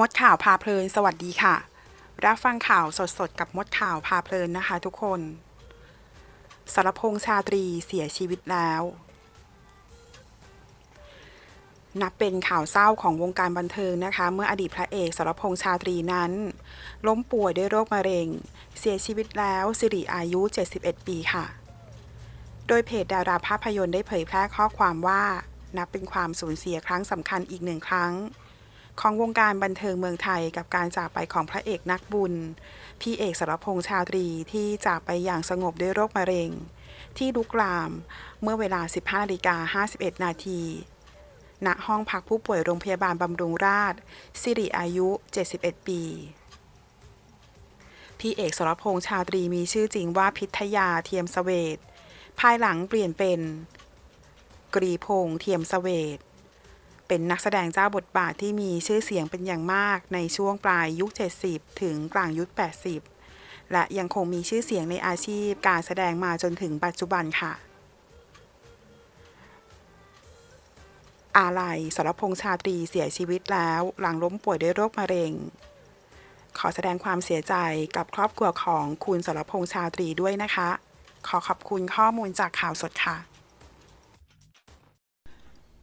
มดข่าวพาเพลิน สวัสดีค่ะ รับฟังข่าวสดๆ กับมดข่าวพาเพลินนะคะทุกคน สรพงษ์ชาตรีเสียชีวิตแล้ว นับเป็นข่าวเศร้าของวงการบันเทิงนะคะ เมื่ออดีตพระเอกสรพงษ์ชาตรีนั้น ล้มป่วยด้วยโรคมะเร็ง เสียชีวิตแล้วสิริอายุ 71 ปีค่ะ โดยเพจดาราภาพยนตร์ได้เผยแพร่ข้อความว่า นับเป็นความสูญเสียครั้งสำคัญอีกหนึ่งครั้ง ของวงการบันเทิงเมืองไทยกับการจากไปของพระเอกนักบุญ พี่เอกสรพงษ์ชาตรีที่จากไปอย่างสงบด้วยโรคมะเร็ง ที่ลุกลามเมื่อเวลา 15นาฬิกา51 นาทีณห้องพักผู้ป่วยโรงพยาบาลบำรุงราษฎร์สิริอายุ 71 ปี พี่เอกสรพงษ์ชาตรีมีชื่อจริงว่าพิทยาเทียมเสเวตภายหลังเปลี่ยนเป็น กรีพงษ์เทียมเสเวต เป็นนักแสดงเจ้าบทบาทที่มีชื่อเสียงเป็นอย่างมากในช่วงปลายยุค 70 ถึงกลางยุค 80 และยังคงมีชื่อเสียงในอาชีพการแสดงมาจนถึงปัจจุบันค่ะ อาลัยสรพงษ์ชาตรีเสียชีวิตแล้ว หลังล้มป่วยด้วยโรคมะเร็ง ขอแสดงความเสียใจกับครอบครัวของคุณสรพงษ์ชาตรีด้วยนะคะ ขอขอบคุณข้อมูลจากข่าวสดค่ะ